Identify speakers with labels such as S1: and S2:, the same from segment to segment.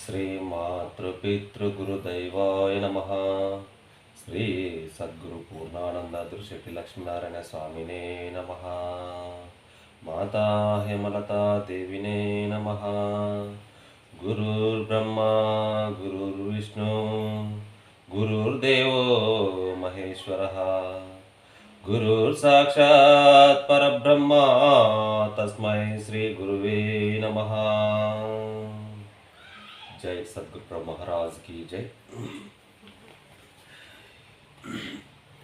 S1: శ్రీమాతృపితృగురుదైవాయ నమ శ్రీ సద్గురు పూర్ణానంద దృశ్యకి లక్ష్మీనారాయణ స్వామినే నమ మాతా హేమలతా దేవినే నమ గురుర్బ్రహ్మ గురుర్విష్ణు గురుర్దేవో మహేశ్వర గురు సాక్షాత్ పరబ్రహ్మ తస్మై శ్రీ గురువే నమ జై సద్గురు మహారాజ్కి జై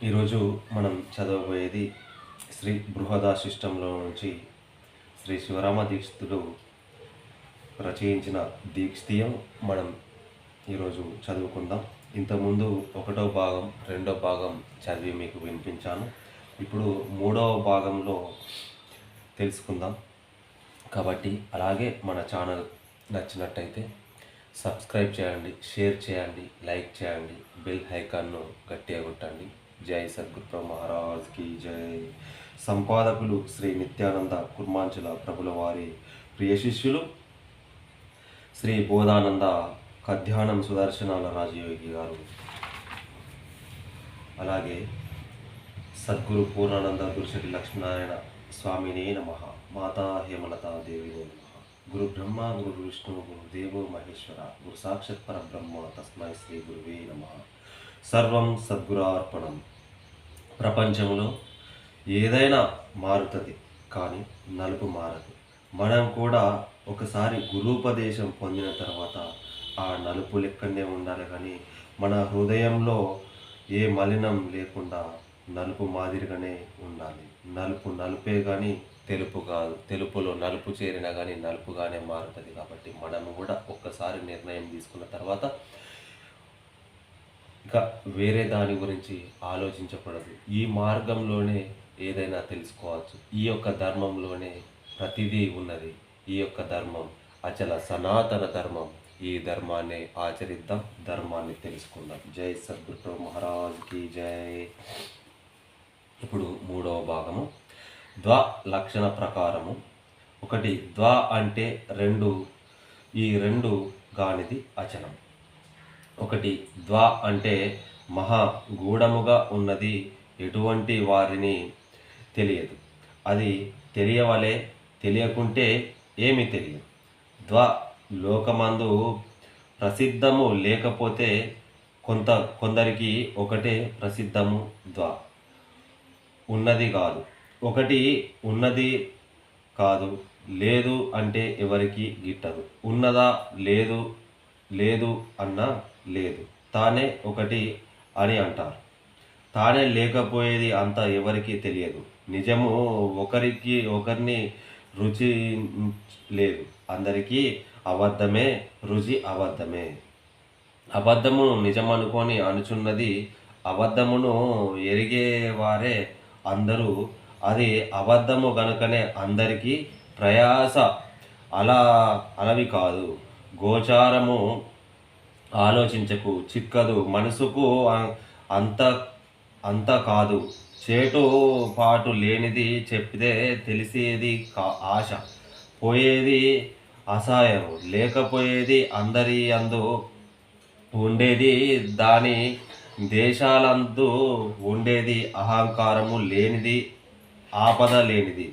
S1: ఈరోజు మనం చదవబోయేది శ్రీ బృహదాశిష్టంలో నుంచి శ్రీ శివరామ దీక్షితులు రచయించిన దీక్షితీయం మనం ఈరోజు చదువుకుందాం ఇంతకుముందు ఒకటో భాగం రెండో భాగం చదివి మీకు వినిపించాను ఇప్పుడు మూడవ భాగంలో తెలుసుకుందాం కాబట్టి అలాగే మన ఛానల్ నచ్చినట్టయితే సబ్స్క్రైబ్ చేయండి షేర్ చేయండి లైక్ చేయండి బెల్ హైకాన్ను గట్టిగా కొట్టండి జై సద్గురు మహారాజ్కి జై సంపాదకులు శ్రీ నిత్యానంద కుర్మాంచుల ప్రభుల వారి ప్రియ శిష్యులు శ్రీ బోధానంద కధ్యానం సుదర్శనాల రాజయోగి గారు అలాగే సద్గురు పూర్ణానంద గురుశటి లక్ష్మీనారాయణ స్వామినే నమ మాతా హేమలత దేవినే నమ గురు బ్రహ్మ గురు విష్ణు గురు దేవో మహేశ్వర గురు పర బ్రహ్మ తస్మై శ్రీ గురువే నమ సర్వం సద్గురార్పణం ప్రపంచంలో ఏదైనా మారుతుంది కానీ నలుపు మారదు మనం కూడా ఒకసారి గురూపదేశం పొందిన తర్వాత ఆ నలుపు లెక్కనే ఉండాలి కానీ మన హృదయంలో ఏ మలినం లేకుండా నలుపు మాదిరిగానే ఉండాలి నలుపు నలుపే కానీ తెలుపు కాదు తెలుపులో నలుపు చేరినా కానీ నలుపుగానే మారుతుంది కాబట్టి మనము కూడా ఒక్కసారి నిర్ణయం తీసుకున్న తర్వాత ఇక వేరే దాని గురించి ఆలోచించకూడదు ఈ మార్గంలోనే ఏదైనా తెలుసుకోవచ్చు ఈ యొక్క ధర్మంలోనే ప్రతిదీ ఉన్నది ఈ యొక్క ధర్మం అచల సనాతన ధర్మం ఈ ధర్మాన్ని ఆచరిద్దాం ధర్మాన్ని తెలుసుకుందాం జై సద్గురు మహారాజ్కి జై ద్వా లక్షణ ప్రకారము ఒకటి ద్వా అంటే రెండు ఈ రెండు గానిది అచనం ఒకటి ద్వా అంటే మహా గూఢముగా ఉన్నది ఎటువంటి వారిని తెలియదు అది తెలియవలే తెలియకుంటే ఏమి తెలియదు ద్వా లోకమందు ప్రసిద్ధము లేకపోతే కొంత కొందరికి ఒకటే ప్రసిద్ధము ద్వా ఉన్నది కాదు ఒకటి ఉన్నది కాదు లేదు అంటే ఎవరికి గిట్టదు ఉన్నదా లేదు లేదు అన్న లేదు తానే ఒకటి అని అంటారు తానే లేకపోయేది అంత ఎవరికి తెలియదు నిజము ఒకరికి ఒకరిని రుచి లేదు అందరికీ అబద్ధమే రుచి అబద్ధమే అబద్ధమును నిజమనుకొని అనుచున్నది అబద్ధమును ఎరిగేవారే అందరూ అది అబద్ధము గనుకనే అందరికీ ప్రయాస అలా అలవి కాదు గోచారము ఆలోచించకు చిక్కదు మనసుకు అంత అంత కాదు చేటు పాటు లేనిది చెప్తే తెలిసేది కా ఆశ పోయేది అసహాయం లేకపోయేది అందరి అందు ఉండేది దాని దేశాలందు ఉండేది అహంకారము లేనిది ఆపద లేనిది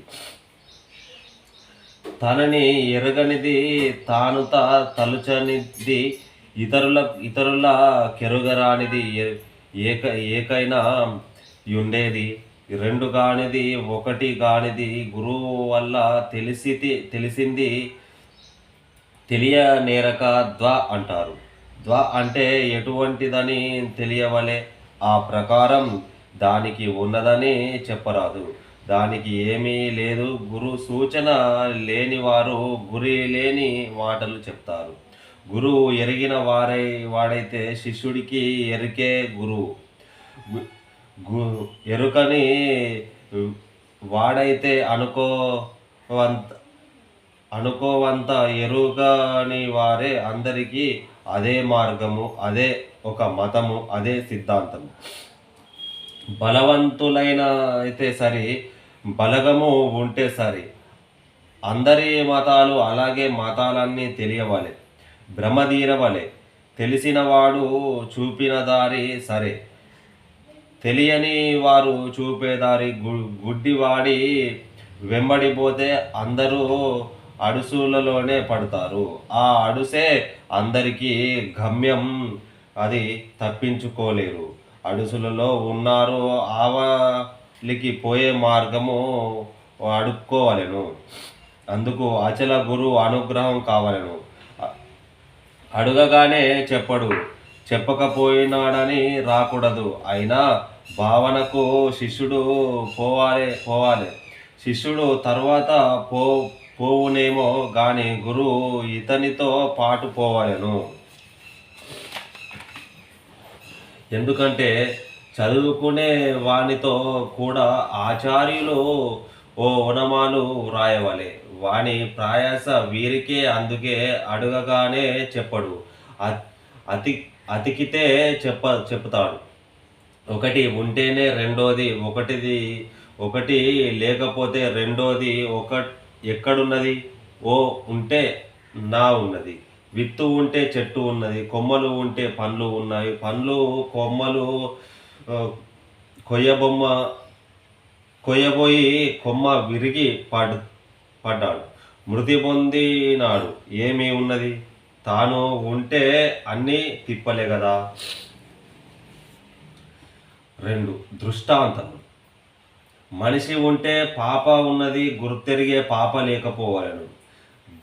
S1: తనని ఎరగనిది తాను తలుచనిది ఇతరుల ఇతరుల కెరుగరానిది ఏక ఏకైనా ఉండేది రెండు కానిది ఒకటి కానిది గురువు వల్ల తెలిసి తెలిసింది తెలియ నేరక ద్వా అంటారు ద్వా అంటే ఎటువంటిదని తెలియవలే ఆ ప్రకారం దానికి ఉన్నదని చెప్పరాదు దానికి ఏమీ లేదు గురు సూచన లేని వారు గురి లేని మాటలు చెప్తారు గురువు ఎరిగిన వారై వాడైతే శిష్యుడికి ఎరికే గురువు ఎరుకని వాడైతే అనుకోవంత అనుకోవంత ఎరుకని వారే అందరికీ అదే మార్గము అదే ఒక మతము అదే సిద్ధాంతము బలవంతులైన అయితే సరే బలగము ఉంటే సరే అందరి మతాలు అలాగే మతాలన్నీ తెలియవాలి భ్రమదీరవలే తెలిసినవాడు చూపిన దారి సరే తెలియని వారు చూపేదారి గు గుడ్డివాడి వెంబడిపోతే అందరూ అడుసులలోనే పడతారు ఆ అడుసే అందరికీ గమ్యం అది తప్పించుకోలేరు అడుసులలో ఉన్నారు ఆవా లికి పోయే మార్గము అడుక్కోవలను అందుకు అచల గురువు అనుగ్రహం కావలను అడుగగానే చెప్పడు చెప్పకపోయినాడని రాకూడదు అయినా భావనకు శిష్యుడు పోవాలి పోవాలి శిష్యుడు తర్వాత పో పోవునేమో గాని గురువు ఇతనితో పాటు పోవాలను ఎందుకంటే చదువుకునే వానితో కూడా ఆచార్యులు ఓ వనమాలు వ్రాయవలే వాని ప్రయాస వీరికే అందుకే అడగగానే చెప్పడు అతి అతికితే చెప్ప చెప్తాడు ఒకటి ఉంటేనే రెండోది ఒకటిది ఒకటి లేకపోతే రెండోది ఒక ఎక్కడున్నది ఓ ఉంటే నా ఉన్నది విత్తు ఉంటే చెట్టు ఉన్నది కొమ్మలు ఉంటే పండ్లు ఉన్నాయి పండ్లు కొమ్మలు కొయ్య బొమ్మ కొయ్యబోయి కొమ్మ విరిగి పాడు పడ్డాడు మృతి పొందినాడు ఏమీ ఉన్నది తాను ఉంటే అన్నీ తిప్పలే కదా రెండు దృష్టాంతం మనిషి ఉంటే పాప ఉన్నది గుర్తెరిగే పాప లేకపోవలేను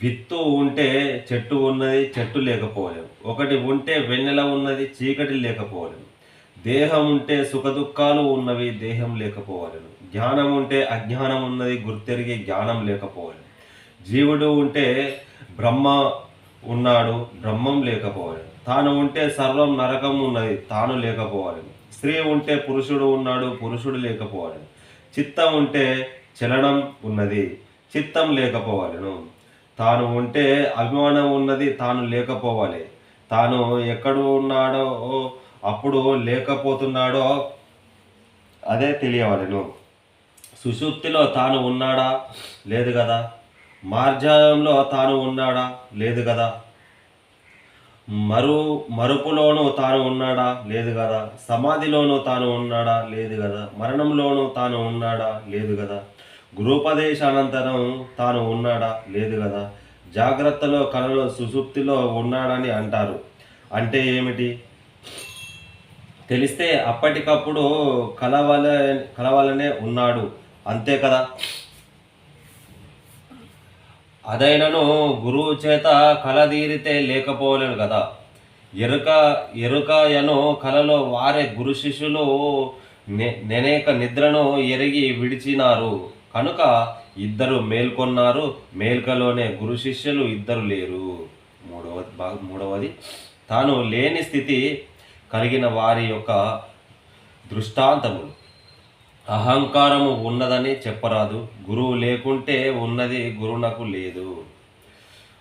S1: విత్తు ఉంటే చెట్టు ఉన్నది చెట్టు లేకపోలేము ఒకటి ఉంటే వెన్నెల ఉన్నది చీకటి లేకపోలేము దేహం ఉంటే దుఃఖాలు ఉన్నవి దేహం లేకపోవాలను జ్ఞానం ఉంటే అజ్ఞానం ఉన్నది గుర్తెరిగి జ్ఞానం లేకపోవాలి జీవుడు ఉంటే బ్రహ్మ ఉన్నాడు బ్రహ్మం లేకపోవాలి తాను ఉంటే సర్వం నరకం ఉన్నది తాను లేకపోవాలి స్త్రీ ఉంటే పురుషుడు ఉన్నాడు పురుషుడు లేకపోవాలి చిత్తం ఉంటే చలనం ఉన్నది చిత్తం లేకపోవాలను తాను ఉంటే అభిమానం ఉన్నది తాను లేకపోవాలి తాను ఎక్కడ ఉన్నాడో అప్పుడు లేకపోతున్నాడో అదే తెలియవలను సుషుప్తిలో తాను ఉన్నాడా లేదు కదా మార్జాయంలో తాను ఉన్నాడా లేదు కదా మరు మరుపులోనూ తాను ఉన్నాడా లేదు కదా సమాధిలోనూ తాను ఉన్నాడా లేదు కదా మరణంలోనూ తాను ఉన్నాడా లేదు కదా గృహపదేశానంతరం తాను ఉన్నాడా లేదు కదా జాగ్రత్తలో కళలో సుసూప్తిలో ఉన్నాడని అంటారు అంటే ఏమిటి తెలిస్తే అప్పటికప్పుడు కలవాల కలవాలనే ఉన్నాడు అంతే కదా అదైనను గురువు చేత కలదీరితే లేకపోలేను కదా ఎరుక ఎరుకయను కలలో వారే గురు శిష్యులు నెనేక నిద్రను ఎరిగి విడిచినారు కనుక ఇద్దరు మేల్కొన్నారు మేల్కలోనే గురు శిష్యులు ఇద్దరు లేరు మూడవ మూడవది తాను లేని స్థితి కలిగిన వారి యొక్క దృష్టాంతములు అహంకారము ఉన్నదని చెప్పరాదు గురువు లేకుంటే ఉన్నది గురువునకు లేదు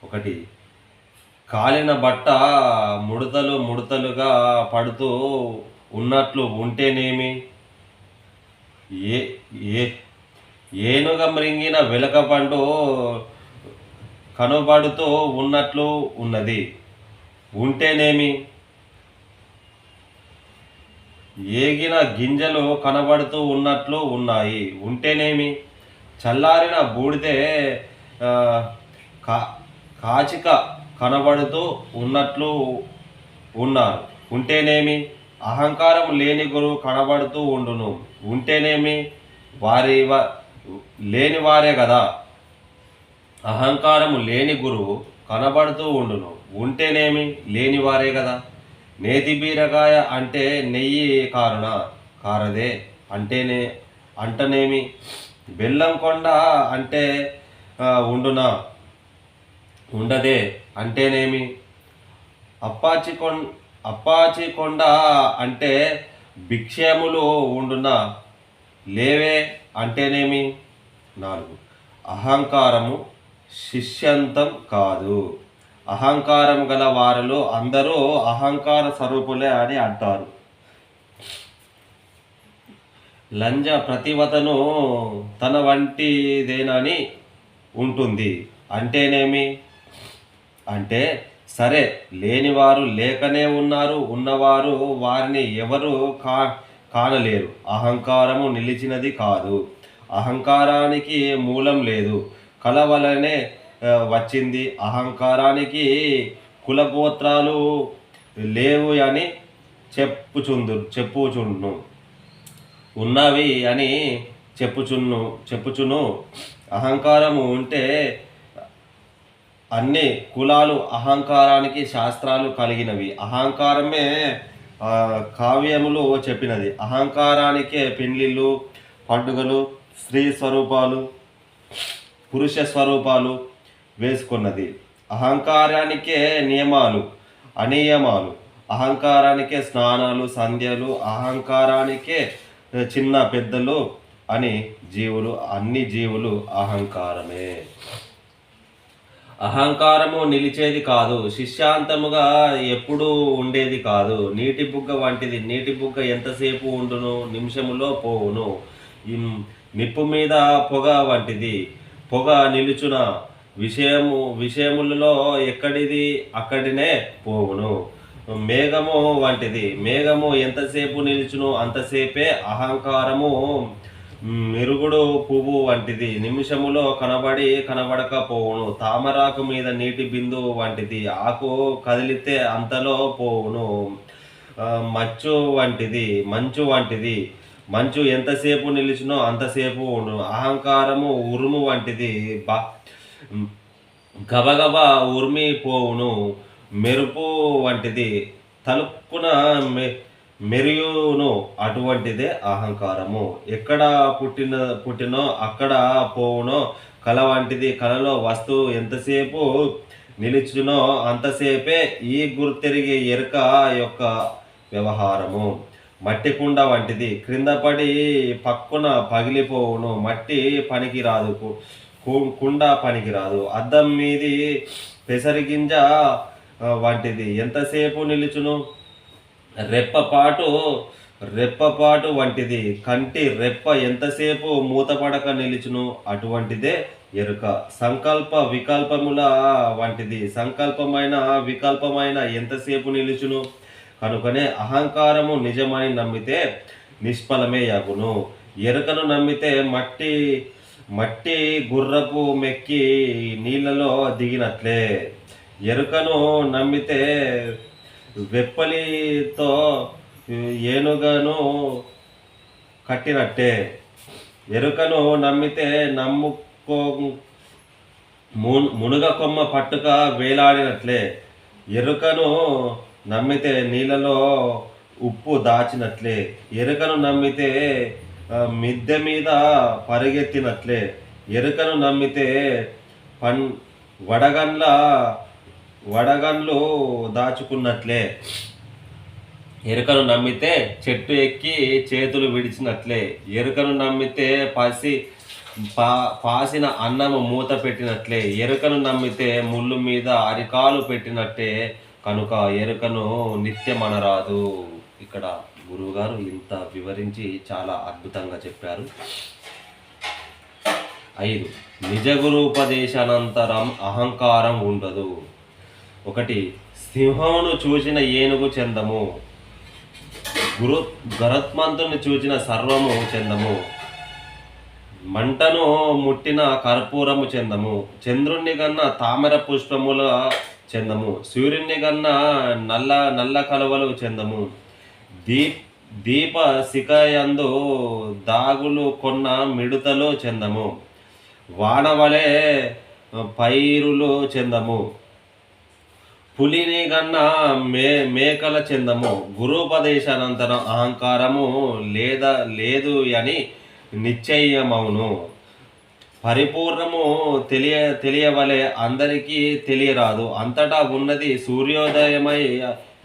S1: ఒకటి కాలిన బట్ట ముడతలు ముడతలుగా పడుతూ ఉన్నట్లు ఉంటేనేమి ఏ ఏ ఏనుగ మృంగిన పండు కనబడుతూ ఉన్నట్లు ఉన్నది ఉంటేనేమి ఏగిన గింజలు కనబడుతూ ఉన్నట్లు ఉన్నాయి ఉంటేనేమి చల్లారిన బూడితే కా కాచిక కనబడుతూ ఉన్నట్లు ఉన్నారు ఉంటేనేమి అహంకారం లేని గురువు కనబడుతూ ఉండును ఉంటేనేమి వారి లేని వారే కదా అహంకారం లేని గురువు కనబడుతూ ఉండును ఉంటేనేమి లేని వారే కదా నేతి బీరకాయ అంటే నెయ్యి కారణ కారదే అంటేనే అంటనేమి బెల్లం కొండ అంటే ఉండునా ఉండదే అంటేనేమి అప్పాచి కొండ అప్పాచి కొండ అంటే భిక్షేములు ఉండునా లేవే అంటేనేమి నాలుగు అహంకారము శిష్యంతం కాదు అహంకారం గల వారిలో అందరూ అహంకార స్వరూపులే అని అంటారు లంజ ప్రతివతను తన వంటిదేనని ఉంటుంది అంటేనేమి అంటే సరే లేనివారు లేకనే ఉన్నారు ఉన్నవారు వారిని ఎవరు కా కానలేరు అహంకారము నిలిచినది కాదు అహంకారానికి మూలం లేదు కలవలనే వచ్చింది అహంకారానికి కులగోత్రాలు లేవు అని చెప్పుచుందు చెప్పుచుండు ఉన్నవి అని చెప్పుచున్ను చెప్పుచును అహంకారము ఉంటే అన్ని కులాలు అహంకారానికి శాస్త్రాలు కలిగినవి అహంకారమే కావ్యములు చెప్పినది అహంకారానికే పెళ్ళిళ్ళు పండుగలు స్త్రీ స్వరూపాలు పురుష స్వరూపాలు వేసుకున్నది అహంకారానికే నియమాలు అనియమాలు అహంకారానికే స్నానాలు సంధ్యలు అహంకారానికే చిన్న పెద్దలు అని జీవులు అన్ని జీవులు అహంకారమే అహంకారము నిలిచేది కాదు శిష్యాంతముగా ఎప్పుడూ ఉండేది కాదు నీటి బుగ్గ వంటిది నీటి బుగ్గ ఎంతసేపు ఉండును నిమిషములో పోవును నిప్పు మీద పొగ వంటిది పొగ నిలుచున విషయము విషయములలో ఎక్కడిది అక్కడినే పోవును మేఘము వంటిది మేఘము ఎంతసేపు నిలిచును అంతసేపే అహంకారము మిరుగుడు పువ్వు వంటిది నిమిషములో కనబడి కనబడకపోవును తామరాకు మీద నీటి బిందువు వంటిది ఆకు కదిలితే అంతలో పోవును మచ్చు వంటిది మంచు వంటిది మంచు ఎంతసేపు నిలిచినో అంతసేపు అహంకారము ఉరుము వంటిది బా గబగబ ఉర్మిపోవును మెరుపు వంటిది తలుపున మె మెరుగును అటువంటిదే అహంకారము ఎక్కడ పుట్టిన పుట్టినో అక్కడ పోవునో కళ వంటిది కళలో వస్తువు ఎంతసేపు నిలిచునో అంతసేపే ఈ గుర్తెరిగే ఎరుక యొక్క వ్యవహారము మట్టి కుండ వంటిది క్రింద పడి పక్కున పగిలిపోవును మట్టి రాదు కుండ పనికిరాదు అద్దం మీది పెసరిగింజ వంటిది ఎంతసేపు నిలుచును రెప్పపాటు రెప్పపాటు వంటిది కంటి రెప్ప ఎంతసేపు మూతపడక నిలుచును అటువంటిదే ఎరుక సంకల్ప వికల్పముల వంటిది సంకల్పమైన వికల్పమైన ఎంతసేపు నిలుచును కనుకనే అహంకారము నిజమని నమ్మితే నిష్ఫలమే యాగును ఎరుకను నమ్మితే మట్టి మట్టి గుర్రపు మెక్కి నీళ్ళలో దిగినట్లే ఎరుకను నమ్మితే వెప్పలితో ఏనుగను కట్టినట్టే ఎరుకను నమ్మితే నమ్ముకో మునుగ కొమ్మ పట్టుక వేలాడినట్లే ఎరుకను నమ్మితే నీళ్ళలో ఉప్పు దాచినట్లే ఎరుకను నమ్మితే మిద్దె మీద పరిగెత్తినట్లే ఎరుకను నమ్మితే పన్ వడగన్ల వడగన్లు దాచుకున్నట్లే ఎరుకను నమ్మితే చెట్టు ఎక్కి చేతులు విడిచినట్లే ఎరుకను నమ్మితే పసి పా పాసిన అన్నము మూత పెట్టినట్లే ఎరుకను నమ్మితే ముళ్ళు మీద అరికాలు పెట్టినట్టే కనుక ఎరుకను నిత్యం అనరాదు ఇక్కడ గురువుగారు ఇంత వివరించి చాలా అద్భుతంగా చెప్పారు ఐదు నిజ గురుపదేశానంతరం అహంకారం ఉండదు ఒకటి సింహమును చూసిన ఏనుగు చెందము గురు గరత్మంతుని చూసిన సర్వము చెందము మంటను ముట్టిన కర్పూరము చెందము చంద్రుణ్ణి కన్నా తామర పుష్పముల చెందము సూర్యుణ్ణి కన్నా నల్ల నల్ల కలువలు చెందము దీప్ దీప శిఖయందు దాగులు కొన్న మిడతలు చెందము వానవలే పైరులు చెందము పులిని కన్న మే మేకల చెందము గురుపదేశానంతరం అహంకారము లేదా లేదు అని నిశ్చయమవును పరిపూర్ణము తెలియ తెలియవలే అందరికీ తెలియరాదు అంతటా ఉన్నది సూర్యోదయమై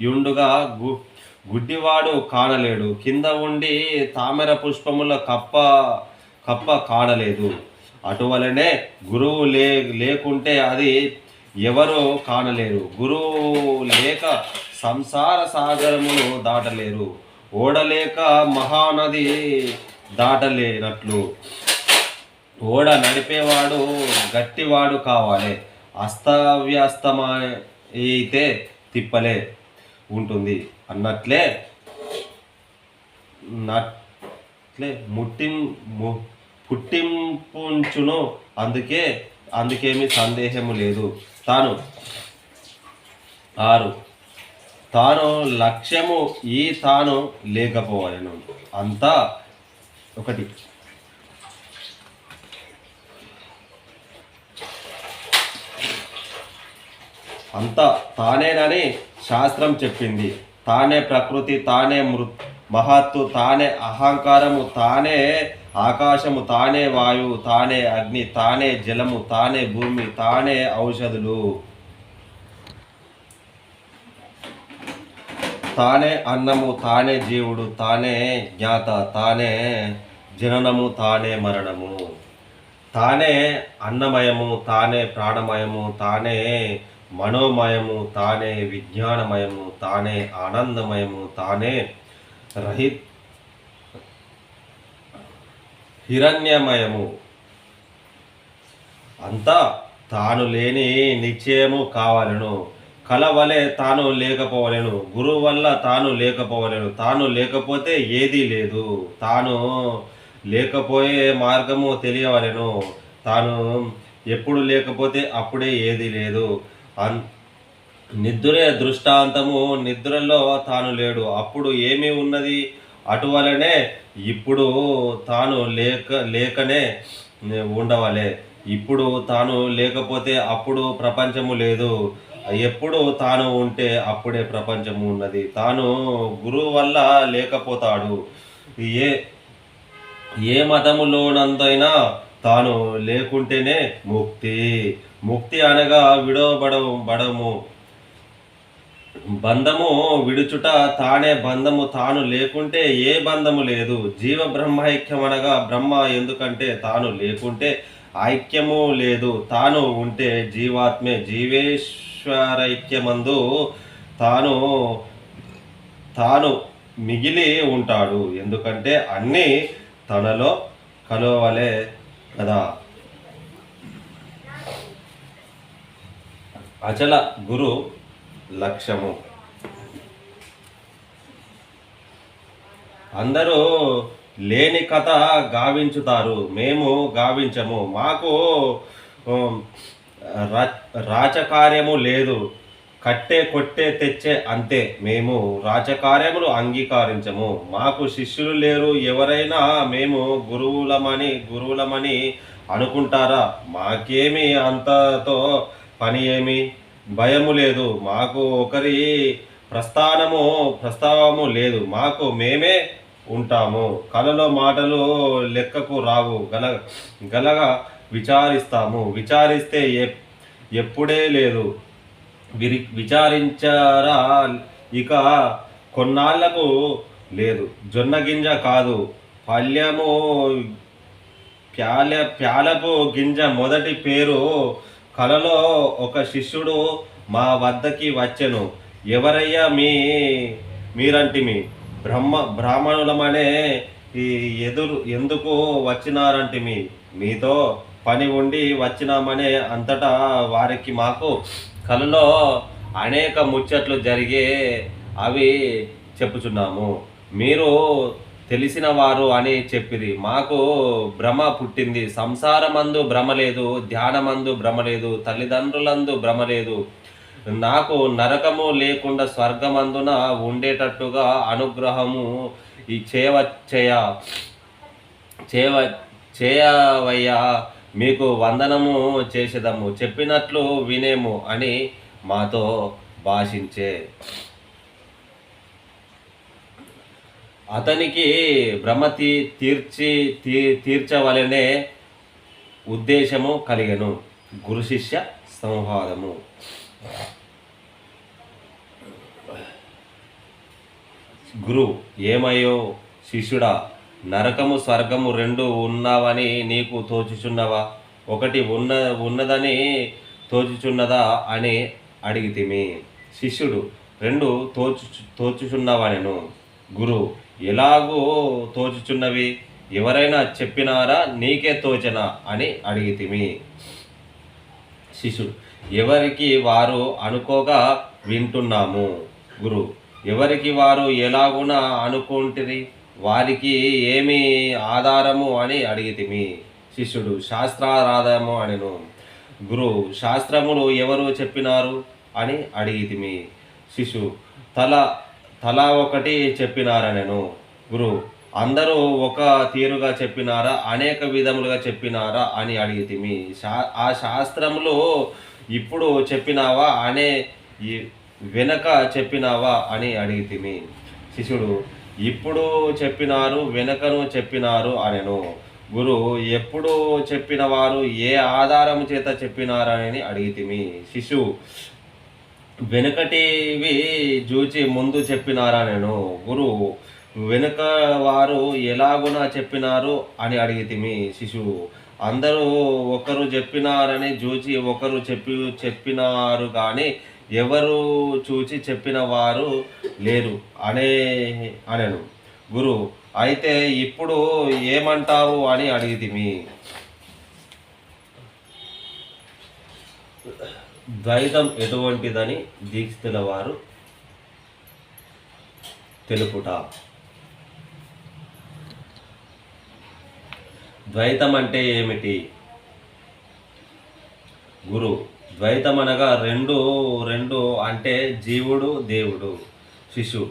S1: యుండుగా గు గుడ్డివాడు కానలేడు కింద ఉండి తామర పుష్పముల కప్ప కప్ప కాడలేదు అటువలనే గురువు లే లేకుంటే అది ఎవరు కానలేరు గురువు లేక సంసార సాగరములు దాటలేరు ఓడలేక మహానది దాటలేనట్లు ఓడ నడిపేవాడు గట్టివాడు కావాలి అస్తవ్యస్తమైతే తిప్పలే ఉంటుంది అన్నట్లే నట్లే ముట్టిం పుట్టింపుంచును అందుకే అందుకేమి సందేహము లేదు తాను ఆరు తాను లక్ష్యము ఈ తాను లేకపోవాలను అంతా ఒకటి అంతా తానేనని శాస్త్రం చెప్పింది తానే ప్రకృతి తానే మృ మహత్తు తానే అహంకారము తానే ఆకాశము తానే వాయువు తానే అగ్ని తానే జలము తానే భూమి తానే ఔషధులు తానే అన్నము తానే జీవుడు తానే జ్ఞాత తానే జననము తానే మరణము తానే అన్నమయము తానే ప్రాణమయము తానే మనోమయము తానే విజ్ఞానమయము తానే ఆనందమయము తానే రహి హిరణ్యమయము అంతా తాను లేని నిశ్చయము కావాలను కల వలె తాను లేకపోవలేను గురువు వల్ల తాను లేకపోవలేను తాను లేకపోతే ఏదీ లేదు తాను లేకపోయే మార్గము తెలియవలను తాను ఎప్పుడు లేకపోతే అప్పుడే ఏదీ లేదు నిద్రే దృష్టాంతము నిద్రలో తాను లేడు అప్పుడు ఏమీ ఉన్నది అటువలనే ఇప్పుడు తాను లేక లేకనే ఉండవలే ఇప్పుడు తాను లేకపోతే అప్పుడు ప్రపంచము లేదు ఎప్పుడు తాను ఉంటే అప్పుడే ప్రపంచము ఉన్నది తాను గురువు వల్ల లేకపోతాడు ఏ ఏ మతములోనందైనా తాను లేకుంటేనే ముక్తి ముక్తి అనగా విడవబడము బడము బంధము విడుచుట తానే బంధము తాను లేకుంటే ఏ బంధము లేదు జీవ బ్రహ్మైక్యం అనగా బ్రహ్మ ఎందుకంటే తాను లేకుంటే ఐక్యము లేదు తాను ఉంటే జీవాత్మే జీవేశ్వరైక్యమందు తాను తాను మిగిలి ఉంటాడు ఎందుకంటే అన్నీ తనలో కలవలే కదా అచల గురు లక్ష్యము అందరూ లేని కథ గావించుతారు మేము గావించము మాకు రాచకార్యము లేదు కట్టే కొట్టే తెచ్చే అంతే మేము రాచకార్యములు అంగీకరించము మాకు శిష్యులు లేరు ఎవరైనా మేము గురువులమని గురువులమని అనుకుంటారా మాకేమి అంతతో పని ఏమి భయము లేదు మాకు ఒకరి ప్రస్థానము ప్రస్తావము లేదు మాకు మేమే ఉంటాము కలలో మాటలు లెక్కకు రావు గల గలగా విచారిస్తాము విచారిస్తే ఎప్పుడే లేదు విరి విచారించరా ఇక కొన్నాళ్లకు లేదు జొన్న గింజ కాదు పల్యము ప్యాల ప్యాలపు గింజ మొదటి పేరు కళలో ఒక శిష్యుడు మా వద్దకి వచ్చెను ఎవరయ్యా మీ మీరంటిమి బ్రహ్మ బ్రాహ్మణులమనే ఈ ఎదురు ఎందుకు వచ్చినారంటిమి మీతో పని ఉండి వచ్చినామనే అంతటా వారికి మాకు కళలో అనేక ముచ్చట్లు జరిగే అవి చెప్పుచున్నాము మీరు తెలిసిన వారు అని చెప్పింది మాకు భ్రమ పుట్టింది సంసారమందు భ్రమ లేదు ధ్యానమందు భ్రమ లేదు తల్లిదండ్రులందు భ్రమ లేదు నాకు నరకము లేకుండా స్వర్గమందున ఉండేటట్టుగా అనుగ్రహము ఈ చేయవచ్చయ చేవ చేయవయ్యా మీకు వందనము చేసేదము చెప్పినట్లు వినేము అని మాతో భాషించే అతనికి భ్రమతి తీర్చి తీ తీర్చవలనే ఉద్దేశము కలిగను గురు శిష్య సంవాదము గురు ఏమయ్యో శిష్యుడా నరకము స్వర్గము రెండు ఉన్నావని నీకు తోచుచున్నవా ఒకటి ఉన్న ఉన్నదని తోచుచున్నదా అని అడిగితిమి శిష్యుడు రెండు తోచు తోచుచున్నవనెను గురు ఎలాగో తోచుచున్నవి ఎవరైనా చెప్పినారా నీకే తోచనా అని అడిగితిమి శిష్యుడు ఎవరికి వారు అనుకోగా వింటున్నాము గురు ఎవరికి వారు ఎలాగునా అనుకుంటుంది వారికి ఏమి ఆధారము అని అడిగితిమి శిష్యుడు శాస్త్రారాధము అనిను గురు శాస్త్రములు ఎవరు చెప్పినారు అని అడిగితిమి శిశు తల తలా ఒకటి చెప్పినారా నేను గురువు అందరూ ఒక తీరుగా చెప్పినారా అనేక విధములుగా చెప్పినారా అని అడిగితిమి శా ఆ శాస్త్రములు ఇప్పుడు చెప్పినావా అనే వెనక చెప్పినావా అని అడిగితిమి శిష్యుడు ఇప్పుడు చెప్పినారు వెనకను చెప్పినారు అనెను గురు ఎప్పుడు చెప్పిన వారు ఏ ఆధారం చేత చెప్పినారని అడిగితిమి శిశు వెనుకటివి చూచి ముందు చెప్పినారా నేను గురువు వెనుక వారు ఎలాగునా చెప్పినారు అని అడిగితిమి శిశువు అందరూ ఒకరు చెప్పినారని చూచి ఒకరు చెప్పి చెప్పినారు కానీ ఎవరు చూచి చెప్పిన వారు లేరు అనే అనను గురు అయితే ఇప్పుడు ఏమంటావు అని అడిగితిమి ద్వైతం ఎటువంటిదని దీక్షితుల వారు తెలుపుట ద్వైతం అంటే ఏమిటి గురు ద్వైతం అనగా రెండు రెండు అంటే జీవుడు దేవుడు శిశు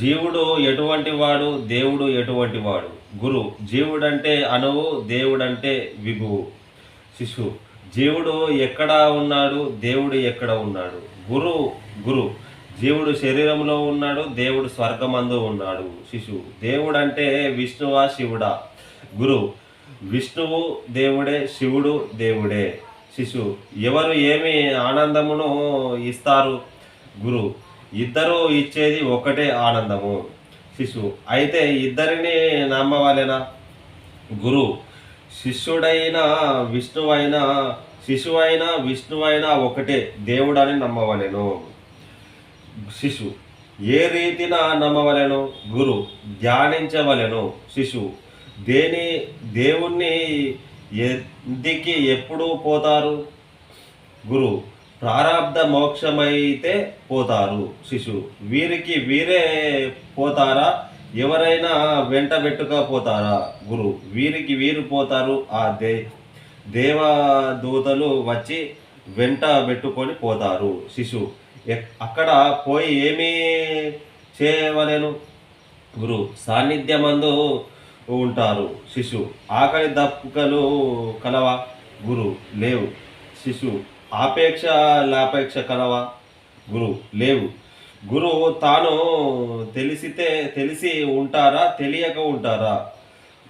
S1: జీవుడు ఎటువంటి వాడు దేవుడు ఎటువంటి వాడు గురు జీవుడంటే అణువు దేవుడంటే విభువు శిశువు జీవుడు ఎక్కడ ఉన్నాడు దేవుడు ఎక్కడ ఉన్నాడు గురు గురు జీవుడు శరీరంలో ఉన్నాడు దేవుడు స్వర్గమందు ఉన్నాడు శిశువు దేవుడు అంటే విష్ణువా శివుడా గురు విష్ణువు దేవుడే శివుడు దేవుడే శిశు ఎవరు ఏమి ఆనందమును ఇస్తారు గురు ఇద్దరు ఇచ్చేది ఒకటే ఆనందము శిశువు అయితే ఇద్దరిని నమ్మవాలేనా గురు శిష్యుడైన విష్ణువైన శిశువైన విష్ణువైన ఒకటే దేవుడని నమ్మవలెను శిశు ఏ రీతిన నమ్మవలెను గురు ధ్యానించవలెను శిశు దేని దేవుణ్ణి ఎందుకి ఎప్పుడు పోతారు గురు ప్రారంధ మోక్షమైతే పోతారు శిశు వీరికి వీరే పోతారా ఎవరైనా వెంట పెట్టుకపోతారా గురు వీరికి వీరు పోతారు ఆ దే దేవదూతలు వచ్చి వెంట పెట్టుకొని పోతారు శిశు అక్కడ పోయి ఏమీ చేయవలేను గురు సాన్నిధ్యమందు ఉంటారు శిశు ఆకలి దప్పుకలు కలవా గురు లేవు శిశు ఆపేక్ష లాపేక్ష కలవా గురు లేవు గురువు తాను తెలిసితే తెలిసి ఉంటారా తెలియక ఉంటారా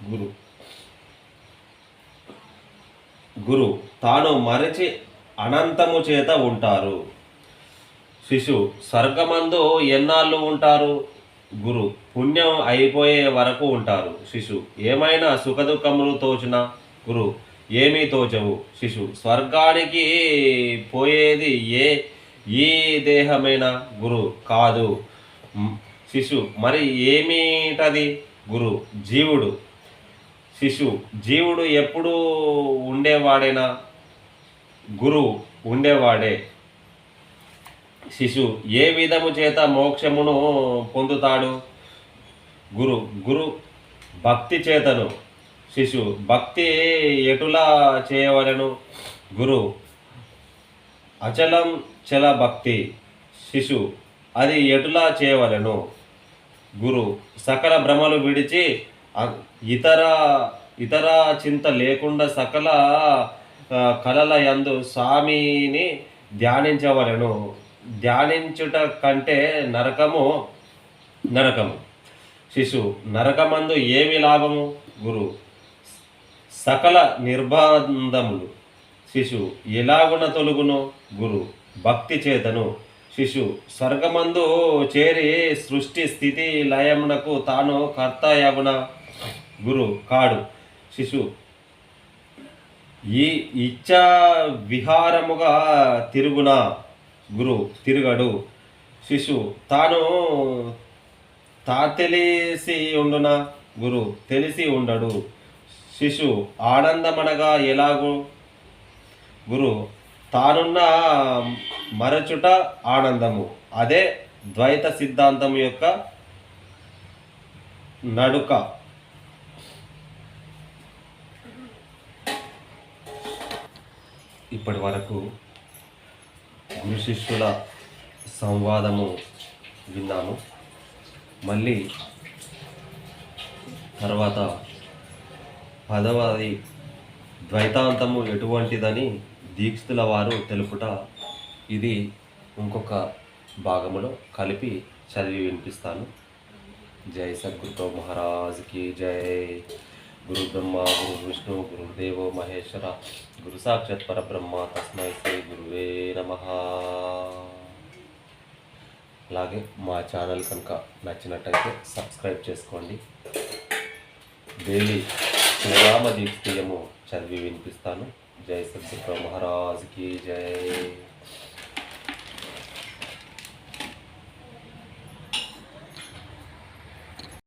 S1: గురు గురు తాను మరచి అనంతము చేత ఉంటారు శిశు స్వర్గమందు ఎన్నాళ్ళు ఉంటారు గురు పుణ్యం అయిపోయే వరకు ఉంటారు శిశు ఏమైనా సుఖదుఖములు తోచిన గురు ఏమీ తోచవు శిశు స్వర్గానికి పోయేది ఏ ఏ దేహమైన గురు కాదు శిశు మరి ఏమిటది గురు జీవుడు శిశు జీవుడు ఎప్పుడు ఉండేవాడేనా గురువు ఉండేవాడే శిశు ఏ విధము చేత మోక్షమును పొందుతాడు గురు గురు భక్తి చేతను శిశు భక్తి ఎటులా చేయవలను గురు అచలం చల భక్తి శిశు అది ఎటులా చేయవలను గురు సకల భ్రమలు విడిచి ఇతర ఇతర చింత లేకుండా సకల కళల యందు స్వామిని ధ్యానించవలను ధ్యానించుట కంటే నరకము నరకము శిశు నరకమందు ఏమి లాభము గురు సకల నిర్బంధములు శిశు ఎలాగున తొలుగును గురు భక్తి చేతను శిశు స్వర్గమందు చేరి సృష్టి స్థితి లయమునకు తాను యమున గురు కాడు శిశు ఈ ఇచ్చా విహారముగా తిరుగున గురు తిరగడు శిశు తాను తా తెలిసి ఉండున గురు తెలిసి ఉండడు శిశు ఆనందమనగా ఎలాగు గురు తానున్న మరచుట ఆనందము అదే ద్వైత సిద్ధాంతం యొక్క నడుక ఇప్పటి వరకు గురు శిష్యుల సంవాదము విన్నాము మళ్ళీ తర్వాత పదవది ద్వైతాంతము ఎటువంటిదని దీక్షితుల వారు తెలుపుట ఇది ఇంకొక భాగములో కలిపి చదివి వినిపిస్తాను జై సద్గురుతో మహారాజ్కి జై గురు బ్రహ్మ గురు విష్ణు గురుదేవో మహేశ్వర గురు సాక్షాత్ పరబ్రహ్మ తస్మై శ్రీ గురువే నమ అలాగే మా ఛానల్ కనుక నచ్చినట్టయితే సబ్స్క్రైబ్ చేసుకోండి డైలీ శ్రీరామ దీక్షీయము చదివి వినిపిస్తాను जय सत्य महाराज की जय